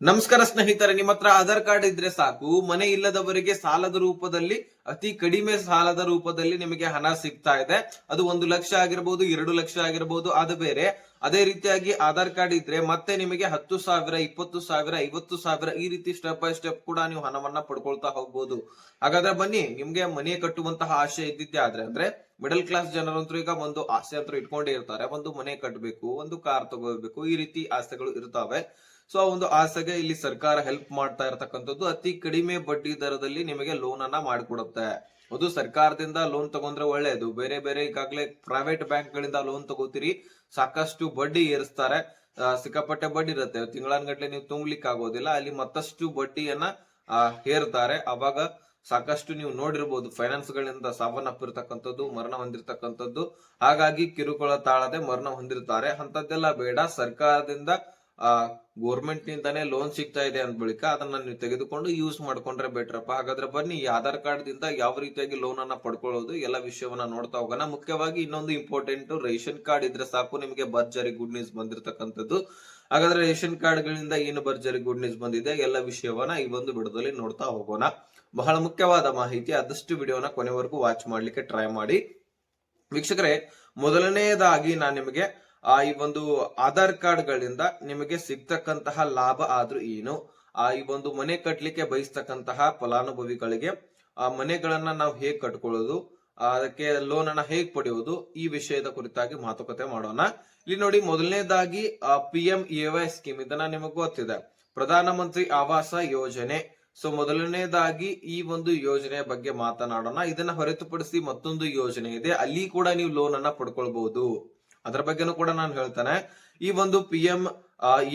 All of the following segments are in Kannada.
ನಮಸ್ಕಾರ ಸ್ನೇಹಿತರೆ, ನಿಮ್ಮ ಹತ್ರ ಆಧಾರ್ ಕಾರ್ಡ್ ಇದ್ರೆ ಸಾಕು. ಮನೆ ಇಲ್ಲದವರಿಗೆ ಸಾಲದ ರೂಪದಲ್ಲಿ, ಅತಿ ಕಡಿಮೆ ಸಾಲದ ರೂಪದಲ್ಲಿ ನಿಮಗೆ ಹಣ ಸಿಗ್ತಾ ಇದೆ. ಅದು ಒಂದು ಲಕ್ಷ ಆಗಿರ್ಬೋದು, ಎರಡು ಲಕ್ಷ ಆಗಿರ್ಬೋದು, ಅದು ಬೇರೆ. ಅದೇ ರೀತಿಯಾಗಿ ಆಧಾರ್ ಕಾರ್ಡ್ ಇದ್ರೆ ಮತ್ತೆ ನಿಮಗೆ ಹತ್ತು ಸಾವಿರ, ಇಪ್ಪತ್ತು ಸಾವಿರ, ಐವತ್ತು ಸಾವಿರ ಈ ರೀತಿ ಸ್ಟೆಪ್ ಬೈ ಸ್ಟೆಪ್ ಕೂಡ ನೀವು ಹಣವನ್ನ ಪಡ್ಕೊಳ್ತಾ ಹೋಗ್ಬೋದು. ಹಾಗಾದ್ರೆ ಬನ್ನಿ, ನಿಮ್ಗೆ ಮನೆ ಕಟ್ಟುವಂತಹ ಆಸೆ ಇದ್ದಿದ್ದೆ ಆದ್ರೆ ಅಂದ್ರೆ ಮಿಡಲ್ ಕ್ಲಾಸ್ ಜನರಂತೂ ಈಗ ಒಂದು ಆಸೆ ಅಂತ ಇಟ್ಕೊಂಡಿರ್ತಾರೆ. ಒಂದು ಮನೆ ಕಟ್ಟಬೇಕು ಒಂದು ಕಾರ್ ತಗೋಬೇಕು, ಈ ರೀತಿ ಆಸೆಗಳು ಇರ್ತಾವೆ. ಸೊ ಆ ಒಂದು ಆಸೆಗೆ ಇಲ್ಲಿ ಸರ್ಕಾರ ಹೆಲ್ಪ್ ಮಾಡ್ತಾ ಇರತಕ್ಕಂಥದ್ದು ಅತಿ ಕಡಿಮೆ ಬಡ್ಡಿ ದರದಲ್ಲಿ ನಿಮಗೆ ಲೋನ್ ಅನ್ನ ಮಾಡಿಕೊಡುತ್ತೆ. ಅದು ಸರ್ಕಾರದಿಂದ ಲೋನ್ ತಗೊಂಡ್ರೆ ಒಳ್ಳೆಯದು ಬೇರೆ ಬೇರೆ ಈಗಾಗಲೇ ಪ್ರೈವೇಟ್ ಬ್ಯಾಂಕ್ ಗಳಿಂದ ಲೋನ್ ತಗೋತೀರಿ, ಸಾಕಷ್ಟು ಬಡ್ಡಿ ಏರಿಸ್ತಾರೆ. ಸಿಕ್ಕಾಪಟ್ಟೆ ಬಡ್ಡಿ ಇರುತ್ತೆ. ತಿಂಗಳಾನ್ಗಟ್ಲೆ ನೀವು ತುಂಬಲಿಕ್ಕೆ ಆಗೋದಿಲ್ಲ ಅಲ್ಲಿ ಮತ್ತಷ್ಟು ಬಡ್ಡಿಯನ್ನ ಹೇರ್ತಾರೆ ಅವಾಗ ಸಾಕಷ್ಟು ನೀವು ನೋಡಿರ್ಬೋದು ಫೈನಾನ್ಸ್ ಗಳಿಂದ ಸಾವನ್ನಪ್ಪಿರ್ತಕ್ಕಂಥದ್ದು, ಮರಣ ಹೊಂದಿರತಕ್ಕಂಥದ್ದು. ಹಾಗಾಗಿ ಕಿರುಕುಳ ತಾಳದೆ ಮರಣ ಹೊಂದಿರ್ತಾರೆ. ಅಂತದ್ದೆಲ್ಲ ಬೇಡ. ಸರ್ಕಾರದಿಂದ ಆ ಗೋರ್ಮೆಂಟ್ ನಿಂದಾನೇ ಲೋನ್ ಸಿಗ್ತಾ ಇದೆ ಅಂದ ಬಳಿಕ ಅದನ್ನ ನೀವು ತೆಗೆದುಕೊಂಡು ಯೂಸ್ ಮಾಡ್ಕೊಂಡ್ರೆ ಬೆಟ್ರಪ್ಪ ಹಾಗಾದ್ರೆ ಬನ್ನಿ, ಈ ಆಧಾರ್ ಕಾರ್ಡ್ ದಿಂದ ಯಾವ ರೀತಿಯಾಗಿ ಲೋನ್ ಅನ್ನ ಪಡ್ಕೊಳ್ಳೋದು, ಎಲ್ಲ ವಿಷಯವನ್ನ ನೋಡ್ತಾ ಹೋಗೋಣ. ಮುಖ್ಯವಾಗಿ ಇನ್ನೊಂದು ಇಂಪಾರ್ಟೆಂಟ್ ರೇಷನ್ ಕಾರ್ಡ್ ಇದ್ರೆ ಸಾಕು, ನಿಮಗೆ ಭರ್ಜರಿ ಗುಡ್ ನ್ಯೂಸ್ ಬಂದಿರತಕ್ಕಂಥದ್ದು. ಹಾಗಾದ್ರೆ ರೇಷನ್ ಕಾರ್ಡ್ ಗಳಿಂದ ಏನು ಭರ್ಜರಿ ಗುಡ್ ನ್ಯೂಸ್ ಬಂದಿದೆ, ಎಲ್ಲ ವಿಷಯವನ್ನ ಈ ಒಂದು ವಿಡಿಯೋದಲ್ಲಿ ನೋಡ್ತಾ ಹೋಗೋಣ. ಬಹಳ ಮುಖ್ಯವಾದ ಮಾಹಿತಿ, ಆದಷ್ಟು ವಿಡಿಯೋನ ಕೊನೆವರೆಗೂ ವಾಚ್ ಮಾಡ್ಲಿಕ್ಕೆ ಟ್ರೈ ಮಾಡಿ. ವೀಕ್ಷಕರೇ ಮೊದಲನೆಯದಾಗಿ ನಾನು ನಿಮಗೆ ಆ, ಈ ಒಂದು ಆಧಾರ್ ಕಾರ್ಡ್ ಗಳಿಂದ ನಿಮಗೆ ಸಿಗ್ತಕ್ಕಂತಹ ಲಾಭ ಆದ್ರೂ ಏನು? ಆ, ಈ ಒಂದು ಮನೆ ಕಟ್ಟಲಿಕ್ಕೆ ಬಯಸ್ತಕ್ಕಂತಹ ಫಲಾನುಭವಿಗಳಿಗೆ, ಆ, ಮನೆಗಳನ್ನ ನಾವು ಹೇಗ್ ಕಟ್ಕೊಳ್ಳೋದು? ಅದಕ್ಕೆ ಲೋನ್ ಅನ್ನ ಹೇಗ್ ಪಡೆಯುವುದು ಈ ವಿಷಯದ ಕುರಿತಾಗಿ ಮಾತುಕತೆ ಮಾಡೋಣ. ಇಲ್ಲಿ ನೋಡಿ, ಮೊದಲನೇದಾಗಿ P M A Y scheme ಇದನ್ನ ನಿಮಗೆ ಗೊತ್ತಿದೆ. ಪ್ರಧಾನ ಮಂತ್ರಿ ಆವಾಸ ಯೋಜನೆ. ಸೊ ಮೊದಲನೇದಾಗಿ ಈ ಒಂದು ಯೋಜನೆಯ ಬಗ್ಗೆ ಮಾತನಾಡೋಣ. ಇದನ್ನ ಹೊರತುಪಡಿಸಿ ಮತ್ತೊಂದು ಯೋಜನೆ ಇದೆ. ಅಲ್ಲಿ ಕೂಡ ನೀವು ಲೋನ್ ಅನ್ನ ಪಡ್ಕೊಳ್ಬಹುದು ಅದರ ಬಗ್ಗೆನೂ ಕೂಡ ನಾನು ಹೇಳ್ತೇನೆ. ಈ ಒಂದು ಪಿ ಎಂ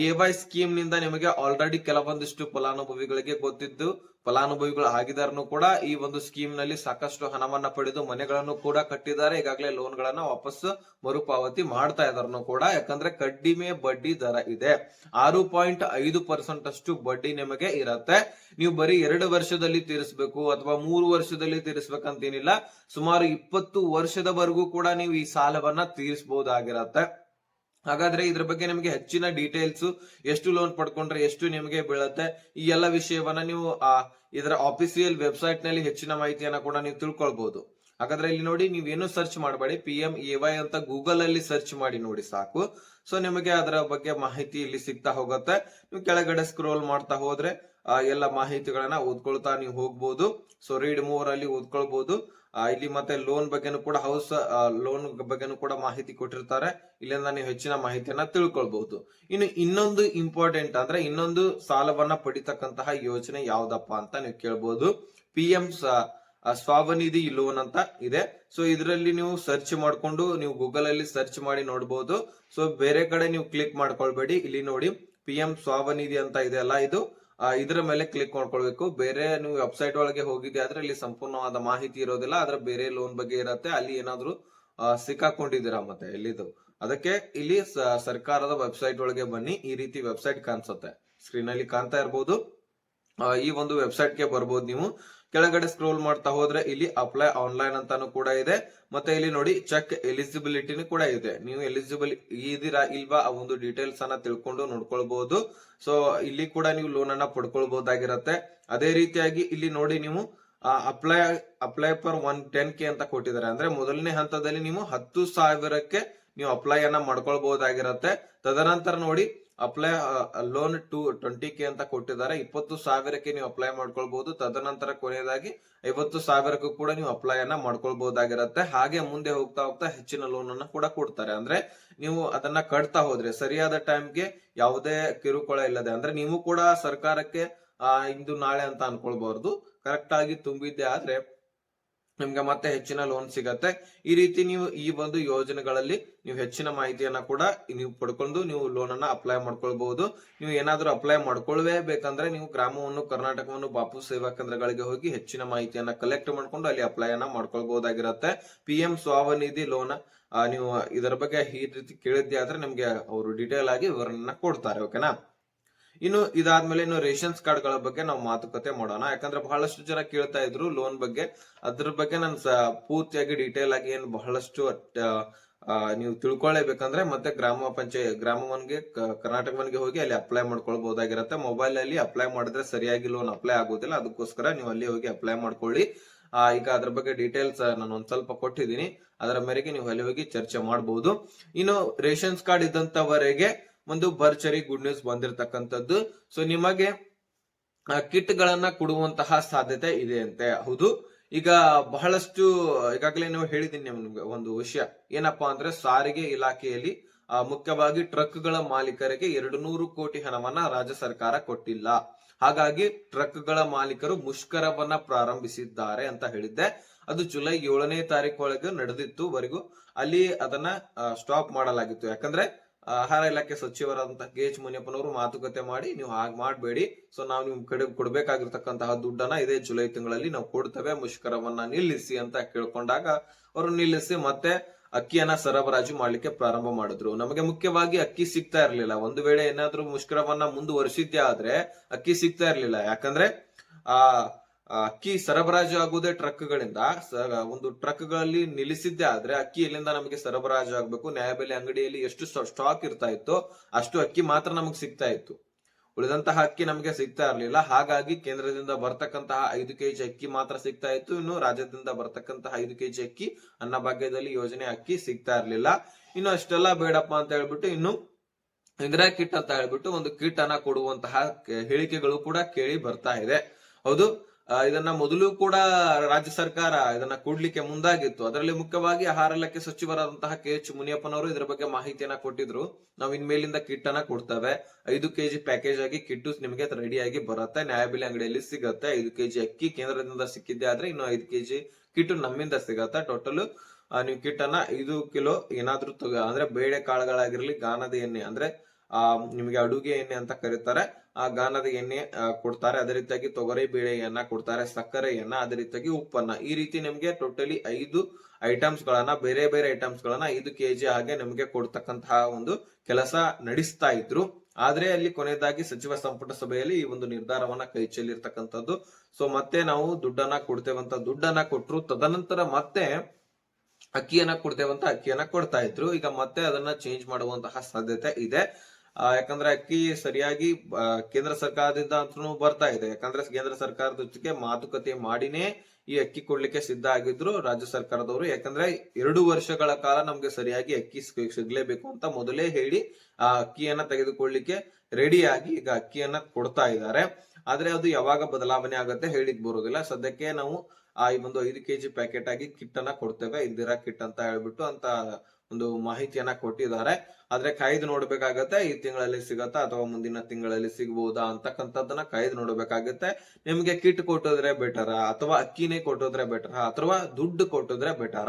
ಎ ವೈ ಸ್ಕೀಮ್ನಿಂದ ನಿಮಗೆ ಆಲ್ರೆಡಿ ಕೆಲವೊಂದಿಷ್ಟು ಫಲಾನುಭವಿಗಳಿಗೆ ಗೊತ್ತಿದ್ದು ಫಲಾನುಭವಿಗಳು ಆಗಿದಾರನು ಕೂಡ ಈ ಒಂದು ಸ್ಕೀಮ್ನಲ್ಲಿ ಸಾಕಷ್ಟು ಹಣವನ್ನ ಪಡೆದು ಮನೆಗಳನ್ನು ಕೂಡ ಕಟ್ಟಿದ್ದಾರೆ. ಈಗಾಗಲೇ ಲೋನ್ ಗಳನ್ನ ವಾಪಸ್ ಮರುಪಾವತಿ ಮಾಡ್ತಾ ಇದಾರನು ಕೂಡ. ಯಾಕಂದ್ರೆ ಕಡಿಮೆ ಬಡ್ಡಿ ದರ ಇದೆ. ಆರು ಪಾಯಿಂಟ್ ಐದು ಪರ್ಸೆಂಟ್ ಅಷ್ಟು ಬಡ್ಡಿ ನಿಮಗೆ ಇರತ್ತೆ. ನೀವು ಬರೀ ಎರಡು ವರ್ಷದಲ್ಲಿ ತೀರಿಸಬೇಕು ಅಥವಾ ಮೂರು ವರ್ಷದಲ್ಲಿ ತೀರಿಸ್ಬೇಕಂತೇನಿಲ್ಲ ಸುಮಾರು ಇಪ್ಪತ್ತು ವರ್ಷದವರೆಗೂ ಕೂಡ ನೀವು ಈ ಸಾಲವನ್ನ ತೀರಿಸಬಹುದಾಗಿರತ್ತೆ ಹಾಗಾದ್ರೆ ಇದ್ರ ಬಗ್ಗೆ ನಿಮಗೆ ಹೆಚ್ಚಿನ ಡೀಟೇಲ್ಸ್ ಎಷ್ಟು ಲೋನ್ ಪಡ್ಕೊಂಡ್ರೆ ಎಷ್ಟು ನಿಮಗೆ ಬೀಳತ್ತೆ? ಈ ಎಲ್ಲ ವಿಷಯವನ್ನ ನೀವು ಇದರ ಆಫಿಸಿಯಲ್ ವೆಬ್ಸೈಟ್ನಲ್ಲಿ ಹೆಚ್ಚಿನ ಮಾಹಿತಿಯನ್ನ ಕೂಡ ನೀವು ತಿಳ್ಕೊಳ್ಬಹುದು ಹಾಗಾದ್ರೆ ಇಲ್ಲಿ ನೋಡಿ, ನೀವೇನು ಸರ್ಚ್ ಮಾಡಬೇಡಿ. ಪಿ ಎಂ ಎ ವೈ ಅಂತ ಗೂಗಲ್ ಅಲ್ಲಿ ಸರ್ಚ್ ಮಾಡಿ ನೋಡಿ ಸಾಕು. ಸೊ ನಿಮಗೆ ಅದರ ಬಗ್ಗೆ ಮಾಹಿತಿ ಇಲ್ಲಿ ಸಿಗ್ತಾ ಹೋಗುತ್ತೆ. ನೀವು ಕೆಳಗಡೆ ಸ್ಕ್ರೋಲ್ ಮಾಡ್ತಾ ಹೋದ್ರೆ, ಆ, ಎಲ್ಲ ಮಾಹಿತಿಗಳನ್ನ ಓದ್ಕೊಳ್ತಾ ನೀವು ಹೋಗ್ಬೋದು. ಸೊ ರೀಡ್ ಮೂವರ್ ಅಲ್ಲಿ ಓದ್ಕೊಳ್ಬಹುದು ಇಲ್ಲಿ ಮತ್ತೆ ಲೋನ್ ಬಗ್ಗೆನೂ ಕೂಡ ಹೌಸ್ ಲೋನ್ ಬಗ್ಗೆನೂ ಕೂಡ ಮಾಹಿತಿ ಕೊಟ್ಟಿರ್ತಾರೆ. ಇಲ್ಲಿಂದ ನೀವು ಹೆಚ್ಚಿನ ಮಾಹಿತಿಯನ್ನ ತಿಳ್ಕೊಳ್ಬಹುದು. ಇನ್ನು ಇನ್ನೊಂದು ಇಂಪಾರ್ಟೆಂಟ್ ಅಂದ್ರೆ ಇನ್ನೊಂದು ಸಾಲವನ್ನ ಪಡಿತಕ್ಕಂತಹ ಯೋಜನೆ ಯಾವ್ದಪ್ಪ ಅಂತ ನೀವು ಕೇಳ್ಬಹುದು ಪಿ ಎಂ ಸ್ವಾವನಿಧಿ ಲೋನ್ ಅಂತ ಇದೆ. ಸೊ ಇದರಲ್ಲಿ ನೀವು ಸರ್ಚ್ ಮಾಡ್ಕೊಂಡು ನೀವು ಗೂಗಲ್ ಅಲ್ಲಿ ಸರ್ಚ್ ಮಾಡಿ ನೋಡಬಹುದು ಸೊ ಬೇರೆ ಕಡೆ ನೀವು ಕ್ಲಿಕ್ ಮಾಡ್ಕೊಳ್ಬೇಡಿ. ಇಲ್ಲಿ ನೋಡಿ ಪಿ ಎಂ ಸ್ವಾವನಿಧಿ ಅಂತ ಇದೆ ಅಲ್ಲ ಇದು. ಇದರ ಮೇಲೆ ಕ್ಲಿಕ್ ಮಾಡ್ಕೊಳ್ಬೇಕು. ಬೇರೆ ನೀವು ವೆಬ್ಸೈಟ್ ಒಳಗೆ ಹೋಗಿದ್ದೆ ಆದ್ರೆ ಇಲ್ಲಿ ಸಂಪೂರ್ಣವಾದ ಮಾಹಿತಿ ಇರೋದಿಲ್ಲ. ಆದ್ರೆ ಬೇರೆ ಲೋನ್ ಬಗ್ಗೆ ಇರತ್ತೆ. ಅಲ್ಲಿ ಏನಾದ್ರು ಸಿಕ್ಕಾಕೊಂಡಿದ್ದೀರಾ ಮತ್ತೆ ಎಲ್ಲಿದು? ಅದಕ್ಕೆ ಇಲ್ಲಿ ಸರ್ಕಾರದ ವೆಬ್ಸೈಟ್ ಒಳಗೆ ಬನ್ನಿ. ಈ ರೀತಿ ವೆಬ್ಸೈಟ್ ಕಾಣಿಸುತ್ತೆ. ಸ್ಕ್ರೀನ್ ಅಲ್ಲಿ ಕಾಣ್ತಾ ಇರಬಹುದು ಈ ಒಂದು ವೆಬ್ಸೈಟ್ಗೆ ಬರ್ಬೋದು ನೀವು. ಕೆಳಗಡೆ ಸ್ಕ್ರೋಲ್ ಮಾಡ್ತಾ ಹೋದ್ರೆ ಇಲ್ಲಿ ಅಪ್ಲೈ ಆನ್ಲೈನ್ ಅಂತಾನು ಕೂಡ ಇದೆ. ಮತ್ತೆ ಇಲ್ಲಿ ನೋಡಿ ಚೆಕ್ ಎಲಿಜಿಬಿಲಿಟಿನೂ ಕೂಡ ಇದೆ. ನೀವು ಎಲಿಜಿಬಲ್ ಇದೀರಾ ಇಲ್ವಾ ಆ ಒಂದು ಡೀಟೇಲ್ಸ್ ಅನ್ನ ತಿಳ್ಕೊಂಡು ನೋಡ್ಕೊಳ್ಬಹುದು ಸೊ ಇಲ್ಲಿ ಕೂಡ ನೀವು ಲೋನ್ ಅನ್ನ ಪಡ್ಕೊಳ್ಬಹುದಾಗಿರತ್ತೆ ಅದೇ ರೀತಿಯಾಗಿ ಇಲ್ಲಿ ನೋಡಿ ನೀವು apply apply for one ten K ಅಂತ ಕೊಟ್ಟಿದ್ದಾರೆ. ಅಂದ್ರೆ ಮೊದಲನೇ ಹಂತದಲ್ಲಿ ನೀವು ಹತ್ತು ಸಾವಿರಕ್ಕೆ ನೀವು ಅಪ್ಲೈ ಅನ್ನ ಮಾಡ್ಕೊಳ್ಬಹುದಾಗಿರತ್ತೆ ತದನಂತರ ನೋಡಿ apply loan two twenty K ಅಂತ ಕೊಟ್ಟಿದ್ದಾರೆ. ಇಪ್ಪತ್ತು ಸಾವಿರಕ್ಕೆ ನೀವು ಅಪ್ಲೈ ಮಾಡ್ಕೊಳ್ಬಹುದು ತದನಂತರ ಕೊನೆಯದಾಗಿ ಐವತ್ತು ಸಾವಿರಕ್ಕೂ ಕೂಡ ನೀವು ಅಪ್ಲೈ ಅನ್ನ ಮಾಡ್ಕೊಳ್ಬಹುದಾಗಿರತ್ತೆ ಹಾಗೆ ಮುಂದೆ ಹೋಗ್ತಾ ಹೋಗ್ತಾ ಹೆಚ್ಚಿನ ಲೋನ್ ಅನ್ನ ಕೂಡ ಕೊಡ್ತಾರೆ. ಅಂದ್ರೆ ನೀವು ಅದನ್ನ ಕಟ್ತಾ ಹೋದ್ರೆ, ಸರಿಯಾದ ಟೈಮ್ಗೆ ಯಾವುದೇ ಕಿರುಕುಳ ಇಲ್ಲದೆ, ಅಂದ್ರೆ ನೀವು ಕೂಡ ಸರ್ಕಾರಕ್ಕೆ ಇಂದು ನಾಳೆ ಅಂತ ಅನ್ಕೊಳ್ಬಾರ್ದು. ಕರೆಕ್ಟ್ ಆಗಿ ತುಂಬಿದ್ದೆ ಆದ್ರೆ ನಿಮ್ಗೆ ಮತ್ತೆ ಹೆಚ್ಚಿನ ಲೋನ್ ಸಿಗತ್ತೆ. ಈ ರೀತಿ ನೀವು ಈ ಒಂದು ಯೋಜನೆಗಳಲ್ಲಿ ನೀವು ಹೆಚ್ಚಿನ ಮಾಹಿತಿಯನ್ನ ಕೂಡ ನೀವು ಪಡ್ಕೊಂಡು ನೀವು ಲೋನ್ ಅನ್ನ ಅಪ್ಲೈ ಮಾಡ್ಕೊಳ್ಬಹುದು. ನೀವು ಏನಾದ್ರೂ ಅಪ್ಲೈ ಮಾಡ್ಕೊಳ್ವೇ ಬೇಕಂದ್ರೆ ನೀವು ಗ್ರಾಮವನ್ನು, ಕರ್ನಾಟಕವನ್ನು, ಬಾಪು ಸೇವಾ ಕೇಂದ್ರಗಳಿಗೆ ಹೋಗಿ ಹೆಚ್ಚಿನ ಮಾಹಿತಿಯನ್ನ ಕಲೆಕ್ಟ್ ಮಾಡ್ಕೊಂಡು ಅಲ್ಲಿ ಅಪ್ಲೈ ಅನ್ನ ಮಾಡ್ಕೊಳ್ಬಹುದಾಗಿರತ್ತೆ. ಪಿ ಎಂ ಸ್ವಾವನಿಧಿ ಲೋನ್ ನೀವು ಇದರ ಬಗ್ಗೆ ಈ ರೀತಿ ಕೇಳಿದ್ದೆ ಆದ್ರೆ ನಿಮ್ಗೆ ಅವರು ಡೀಟೇಲ್ ಆಗಿ ವಿವರಣೆಯನ್ನ ಕೊಡ್ತಾರೆ ಓಕೆನಾ ಇನ್ನು ಇದಾದ್ಮೇಲೆ ಇನ್ನು ರೇಷನ್ಸ್ ಕಾರ್ಡ್ಗಳ ಬಗ್ಗೆ ನಾವು ಮಾತುಕತೆ ಮಾಡೋಣ. ಯಾಕಂದ್ರೆ ಬಹಳಷ್ಟು ಜನ ಕೇಳ್ತಾ ಇದ್ರು ಲೋನ್ ಬಗ್ಗೆ. ಅದ್ರ ಬಗ್ಗೆ ನಾನು ಪೂರ್ತಿಯಾಗಿ ಡೀಟೇಲ್ ಆಗಿ ಏನ್ ಬಹಳಷ್ಟು ನೀವು ತಿಳ್ಕೊಳ್ಳೇಬೇಕಂದ್ರೆ ಮತ್ತೆ ಗ್ರಾಮ ಪಂಚಾಯತ್ ಗ್ರಾಮ ಒನ್ಗೆ ಕರ್ನಾಟಕ ಒನ್ಗೆ ಹೋಗಿ ಅಲ್ಲಿ ಅಪ್ಲೈ ಮಾಡ್ಕೊಳ್ಬಹುದಾಗಿರುತ್ತೆ ಮೊಬೈಲ್ ಅಲ್ಲಿ ಅಪ್ಲೈ ಮಾಡಿದ್ರೆ ಸರಿಯಾಗಿ ಲೋನ್ ಅಪ್ಲೈ ಆಗೋದಿಲ್ಲ. ಅದಕ್ಕೋಸ್ಕರ ನೀವು ಅಲ್ಲಿ ಹೋಗಿ ಅಪ್ಲೈ ಮಾಡ್ಕೊಳ್ಳಿ. ಈಗ ಅದ್ರ ಬಗ್ಗೆ ಡೀಟೇಲ್ಸ್ ನಾನು ಒಂದ್ ಸ್ವಲ್ಪ ಕೊಟ್ಟಿದ್ದೀನಿ. ಅದರ ಮೇರೆಗೆ ನೀವು ಅಲ್ಲಿ ಹೋಗಿ ಚರ್ಚೆ ಮಾಡಬಹುದು ಇನ್ನು ರೇಷನ್ಸ್ ಕಾರ್ಡ್ ಇದ್ದಂತವರೆಗೆ ಒಂದು ಭರ್ಜರಿ ಗುಡ್ ನ್ಯೂಸ್ ಬಂದಿರತಕ್ಕಂಥದ್ದು. ಸೊ ನಿಮಗೆ ಕಿಟ್ ಗಳನ್ನ ಕೊಡುವಂತಹ ಸಾಧ್ಯತೆ ಇದೆ ಅಂತೆ ಹೌದು. ಈಗ ಬಹಳಷ್ಟು, ಈಗಾಗಲೇ ನೀವು ಹೇಳಿದ್ದೀನಿ ನಿಮ್ಗೆ ಒಂದು ವಿಷಯ. ಏನಪ್ಪಾ ಅಂದ್ರೆ ಸಾರಿಗೆ ಇಲಾಖೆಯಲ್ಲಿ ಮುಖ್ಯವಾಗಿ ಟ್ರಕ್ಗಳ ಮಾಲೀಕರಿಗೆ ಎರಡು ನೂರು ಕೋಟಿ ಹಣವನ್ನ ರಾಜ್ಯ ಸರ್ಕಾರ ಕೊಟ್ಟಿಲ್ಲ. ಹಾಗಾಗಿ ಟ್ರಕ್ಗಳ ಮಾಲೀಕರು ಮುಷ್ಕರವನ್ನ ಪ್ರಾರಂಭಿಸಿದ್ದಾರೆ ಅಂತ ಹೇಳಿದ್ದೆ. ಅದು ಜುಲೈ ಏಳನೇ ತಾರೀಕು ಒಳಗೆ ನಡೆದಿತ್ತು ವರೆಗೂ ಅಲ್ಲಿ ಅದನ್ನ ಸ್ಟಾಪ್ ಮಾಡಲಾಗಿತ್ತು. ಯಾಕಂದ್ರೆ ಆಹಾರ ಇಲಾಖೆ ಸಚಿವರಾದಂತಹ ಕೆ ಎಚ್ ಮುನಿಯಪ್ಪನವರು ಮಾತುಕತೆ ಮಾಡಿ ನೀವು ಹಾಗೆ ಮಾಡಬೇಡಿ. ಸೊ ನಾವು ನಿಮ್ ಕಡೆ ಕೊಡ್ಬೇಕಾಗಿರ್ತಕ್ಕಂತಹ ದುಡ್ಡನ್ನ ಇದೇ ಜುಲೈ ತಿಂಗಳಲ್ಲಿ ನಾವು ಕೊಡ್ತೇವೆ. ಮುಷ್ಕರವನ್ನ ನಿಲ್ಲಿಸಿ ಅಂತ ಕೇಳ್ಕೊಂಡಾಗ ಅವರು ನಿಲ್ಲಿಸಿ ಮತ್ತೆ ಅಕ್ಕಿಯನ್ನ ಸರಬರಾಜು ಮಾಡ್ಲಿಕ್ಕೆ ಪ್ರಾರಂಭ ಮಾಡಿದ್ರು. ನಮಗೆ ಮುಖ್ಯವಾಗಿ ಅಕ್ಕಿ ಸಿಗ್ತಾ ಇರ್ಲಿಲ್ಲ. ಒಂದು ವೇಳೆ ಏನಾದ್ರೂ ಮುಷ್ಕರವನ್ನ ಮುಂದುವರಿಸಿದ್ದೆ ಆದ್ರೆ ಅಕ್ಕಿ ಸಿಗ್ತಾ ಇರ್ಲಿಲ್ಲ. ಯಾಕಂದ್ರೆ ಆ, ಅಕ್ಕಿ ಸರಬರಾಜು ಆಗುವುದೇ ಟ್ರಕ್ ಗಳಿಂದ ಸ- ಒಂದು ಟ್ರಕ್ಗಳಲ್ಲಿ ನಿಲ್ಲಿಸಿದ್ದೆ ಆದ್ರೆ ಅಕ್ಕಿ ಎಲ್ಲಿಂದ ನಮಗೆ ಸರಬರಾಜು ಆಗ್ಬೇಕು? ನ್ಯಾಯಬೆಲೆ ಅಂಗಡಿಯಲ್ಲಿ ಎಷ್ಟು ಸ್ಟಾಕ್ ಇರ್ತಾ ಇತ್ತೋ? ಅಷ್ಟು ಅಕ್ಕಿ ಮಾತ್ರ ನಮಗೆ ಸಿಗ್ತಾ ಇತ್ತು. ಉಳಿದಂತಹ ಅಕ್ಕಿ ನಮಗೆ ಸಿಗ್ತಾ ಇರಲಿಲ್ಲ. ಹಾಗಾಗಿ ಕೇಂದ್ರದಿಂದ ಬರ್ತಕ್ಕಂತಹ ಐದು ಕೆಜಿ ಅಕ್ಕಿ ಮಾತ್ರ ಸಿಗ್ತಾ ಇತ್ತು. ಇನ್ನು ರಾಜ್ಯದಿಂದ ಬರ್ತಕ್ಕಂತಹ ಐದು ಕೆಜಿ ಅಕ್ಕಿ ಅನ್ನಭಾಗ್ಯದಲ್ಲಿ ಯೋಜನೆ ಅಕ್ಕಿ ಸಿಗ್ತಾ ಇರಲಿಲ್ಲ. ಇನ್ನು ಅಷ್ಟೆಲ್ಲ ಬೇಡಪ್ಪ ಅಂತ ಹೇಳ್ಬಿಟ್ಟು ಇನ್ನು ಇಂದಿರಾ ಕಿಟ್ ಅಂತ ಹೇಳ್ಬಿಟ್ಟು ಒಂದು ಕಿಟ್ ಅನ್ನ ಕೊಡುವಂತಹ ಹೇಳಿಕೆಗಳು ಕೂಡ ಕೇಳಿ ಬರ್ತಾ ಇದೆ. ಹೌದು. ಇದನ್ನ ಮೊದಲು ಕೂಡ ರಾಜ್ಯ ಸರ್ಕಾರ ಇದನ್ನ ಕೂಡ್ಲಿಕ್ಕೆ ಮುಂದಾಗಿತ್ತು. ಅದರಲ್ಲಿ ಮುಖ್ಯವಾಗಿ ಆಹಾರ ಇಲಾಖೆ ಸಚಿವರಾದಂತಹ ಕೆ ಎಚ್ ಮುನಿಯಪ್ಪನವರು ಇದರ ಬಗ್ಗೆ ಮಾಹಿತಿಯನ್ನ ಕೊಟ್ಟಿದ್ರು. ನಾವು ಇನ್ಮೇಲಿಂದ ಕಿಟ್ ಅನ್ನ ಕೊಡ್ತೇವೆ. ಐದು ಕೆಜಿ ಪ್ಯಾಕೇಜ್ ಆಗಿ ಕಿಟ್ಟು ನಿಮಗೆ ರೆಡಿಯಾಗಿ ಬರುತ್ತೆ. ನ್ಯಾಯಬೆಲೆ ಅಂಗಡಿಯಲ್ಲಿ ಸಿಗತ್ತೆ. ಐದು ಕೆಜಿ ಅಕ್ಕಿ ಕೇಂದ್ರದಿಂದ ಸಿಕ್ಕಿದ್ದೆ ಆದ್ರೆ ಇನ್ನು ಐದು ಕೆಜಿ ಕಿಟ್ ನಮ್ಮಿಂದ ಸಿಗತ್ತೆ. ಟೋಟಲ್ ನೀವು ಕಿಟ್ ಅನ್ನ ಐದು ಕಿಲೋ ಏನಾದ್ರೂ ತಗೋ, ಅಂದ್ರೆ ಬೇಳೆ ಕಾಳುಗಳಾಗಿರ್ಲಿ, ಗಾನದ ಎಣ್ಣೆ, ಅಂದ್ರೆ, ಆ, ನಿಮಗೆ ಅಡುಗೆ ಎಣ್ಣೆ ಅಂತ ಕರೀತಾರೆ. ಆ ಗಾನದ ಎಣ್ಣೆ ಕೊಡ್ತಾರೆ. ಅದೇ ರೀತಿಯಾಗಿ ತೊಗರಿ ಬೇಳೆಯನ್ನ ಕೊಡ್ತಾರೆ, ಸಕ್ಕರೆಯನ್ನ, ಅದೇ ರೀತಿಯಾಗಿ ಉಪ್ಪನ್ನ. ಈ ರೀತಿ ನಿಮ್ಗೆ ಟೋಟಲಿ ಐದು ಐಟಮ್ಸ್ ಗಳನ್ನ, ಬೇರೆ ಬೇರೆ ಐಟಮ್ಸ್ ಗಳನ್ನ ಐದು ಕೆಜಿ ಹಾಗೆ ನಿಮಗೆ ಕೊಡ್ತಕ್ಕಂತಹ ಒಂದು ಕೆಲಸ ನಡೆಸ್ತಾ ಇದ್ರು. ಆದ್ರೆ ಅಲ್ಲಿ ಕೊನೆಯದಾಗಿ ಸಚಿವ ಸಂಪುಟ ಸಭೆಯಲ್ಲಿ ಈ ಒಂದು ನಿರ್ಧಾರವನ್ನ ಕೈ ಚೆಲ್ಲಿರ್ತಕ್ಕಂಥದ್ದು. ಸೊ ಮತ್ತೆ ನಾವು ದುಡ್ಡನ್ನ ಕೊಡ್ತೇವಂತ, ದುಡ್ಡನ್ನ ಕೊಟ್ರು, ತದನಂತರ ಮತ್ತೆ ಅಕ್ಕಿಯನ್ನ ಕೊಡ್ತೇವಂತ ಅಕ್ಕಿಯನ್ನ ಕೊಡ್ತಾ ಇದ್ರು. ಈಗ ಮತ್ತೆ ಅದನ್ನ ಚೇಂಜ್ ಮಾಡುವಂತಹ ಸಾಧ್ಯತೆ ಇದೆ. ಯಾಕಂದ್ರೆ ಅಕ್ಕಿ ಸರಿಯಾಗಿ ಕೇಂದ್ರ ಸರ್ಕಾರದಿಂದ ಅಂತೂ ಬರ್ತಾ ಇದೆ. ಯಾಕಂದ್ರೆ ಕೇಂದ್ರ ಸರ್ಕಾರದ ಜೊತೆಗೆ ಮಾತುಕತೆ ಮಾಡಿನೇ ಈ ಅಕ್ಕಿ ಕೊಡ್ಲಿಕ್ಕೆ ಸಿದ್ಧ ಆಗಿದ್ರು ರಾಜ್ಯ ಸರ್ಕಾರದವರು. ಯಾಕಂದ್ರೆ ಎರಡು ವರ್ಷಗಳ ಕಾಲ ನಮ್ಗೆ ಸರಿಯಾಗಿ ಅಕ್ಕಿ ಸಿಗ್- ಸಿಗ್ಲೇಬೇಕು ಅಂತ ಮೊದಲೇ ಹೇಳಿ ಆ ಅಕ್ಕಿಯನ್ನ ತೆಗೆದುಕೊಳ್ಳಿಕ್ಕೆ ರೆಡಿಯಾಗಿ ಈಗ ಅಕ್ಕಿಯನ್ನ ಕೊಡ್ತಾ ಇದ್ದಾರೆ. ಆದ್ರೆ ಅದು ಯಾವಾಗ ಬದಲಾವಣೆ ಆಗತ್ತೆ ಹೇಳಿಕ್ ಬರೋದಿಲ್ಲ. ಸದ್ಯಕ್ಕೆ ನಾವು ಆ ಒಂದು ಐದು ಕೆಜಿ ಪ್ಯಾಕೆಟ್ ಆಗಿ ಕಿಟ್ ಅನ್ನ ಕೊಡ್ತೇವೆ, ಇಂದಿರಾ ಕಿಟ್ ಅಂತ ಹೇಳ್ಬಿಟ್ಟು ಅಂತ ಒಂದು ಮಾಹಿತಿಯನ್ನ ಕೊಟ್ಟಿದ್ದಾರೆ. ಆದ್ರೆ ಕಾಯ್ದು ನೋಡ್ಬೇಕಾಗತ್ತೆ, ಈ ತಿಂಗಳಲ್ಲಿ ಸಿಗತ್ತಾ ಅಥವಾ ಮುಂದಿನ ತಿಂಗಳಲ್ಲಿ ಸಿಗಬಹುದಾ ಅಂತಕ್ಕಂಥದ್ದನ್ನ ಕಾಯ್ದು ನೋಡ್ಬೇಕಾಗತ್ತೆ. ನಿಮ್ಗೆ ಕಿಟ್ ಕೊಟ್ಟೋದ್ರೆ ಬೆಟರ ಅಥವಾ ಅಕ್ಕಿನೇ ಕೊಟ್ಟಿದ್ರೆ ಬೆಟರ ಅಥವಾ ದುಡ್ಡು ಕೊಟ್ಟಿದ್ರೆ ಬೆಟರ?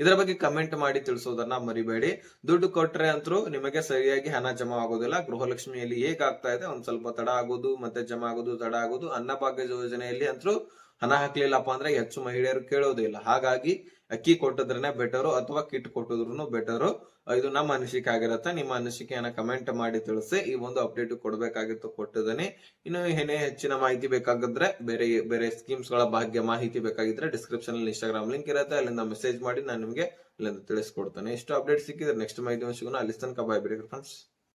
ಇದರ ಬಗ್ಗೆ ಕಮೆಂಟ್ ಮಾಡಿ ತಿಳಿಸೋದನ್ನ ಮರಿಬೇಡಿ. ದುಡ್ಡು ಕೊಟ್ರೆ ಅಂತರೂ ನಿಮಗೆ ಸರಿಯಾಗಿ ಹಣ ಜಮಾ ಆಗೋದಿಲ್ಲ. ಗೃಹಲಕ್ಷ್ಮಿಯಲ್ಲಿ ಹೇಗಾಗ್ತಾ ಇದೆ? ಒಂದ್ ಸ್ವಲ್ಪ ತಡ ಆಗೋದು, ಮತ್ತೆ ಜಮಾ ಆಗೋದು, ತಡ ಆಗೋದು, ಅನ್ನಭಾಗ್ಯ ಯೋಜನೆಯಲ್ಲಿ ಅಂತೂ ಹಣ ಹಾಕ್ಲಿಲ್ಲಪ್ಪ ಅಂದ್ರೆ ಹೆಚ್ಚು ಮಹಿಳೆಯರು ಕೇಳೋದಿಲ್ಲ ಹಾಗಾಗಿ ಅಕ್ಕಿ ಕೊಟ್ಟಿದ್ರೇನೆ ಬೆಟರು ಅಥವಾ ಕಿಟ್ ಕೊಟ್ಟಿದ್ರು ಬೆಟರು ಇದು ನಮ್ಮ ಅನಿಸಿಕೆ ಆಗಿರತ್ತೆ. ನಿಮ್ಮ ಅನಿಸಿಕೆಯನ್ನ ಕಮೆಂಟ್ ಮಾಡಿ ತಿಳಿಸಿ. ಈ ಒಂದು ಅಪ್ಡೇಟ್ ಕೊಡ್ಬೇಕಾಗಿತ್ತು, ಕೊಟ್ಟಿದ್ದೀನಿ. ಇನ್ನು ಏನೇ ಹೆಚ್ಚಿನ ಮಾಹಿತಿ ಬೇಕಾಗಿದ್ರೆ, ಬೇರೆ ಬೇರೆ ಸ್ಕೀಮ್ಸ್ಗಳ ಬಗ್ಗೆ ಮಾಹಿತಿ ಬೇಕಾಗಿದ್ರೆ ಡಿಸ್ಕ್ರಿಪ್ಷನ್ ಅಲ್ಲಿ ಇನ್ಸ್ಟಾಗ್ರಾಮ್ ಲಿಂಕ್ ಇರುತ್ತೆ. ಅಲ್ಲಿಂದ ಮೆಸೇಜ್ ಮಾಡಿ, ನಾನು ನಿಮಗೆ ಅಲ್ಲಿಂದ ತಿಳಿಸ್ಕೊಡ್ತೇನೆ. ಇಷ್ಟು ಅಪ್ಡೇಟ್ ಸಿಕ್ಕಿದ್ರೆ ನೆಕ್ಸ್ಟ್ ಮಾಹಿತಿ ಸಿಗೋಣ. ಅಲ್ಲಿ ತನಕ ಬಾಯ್ ಬಿಡಿ ಫ್ರೆಂಡ್ಸ್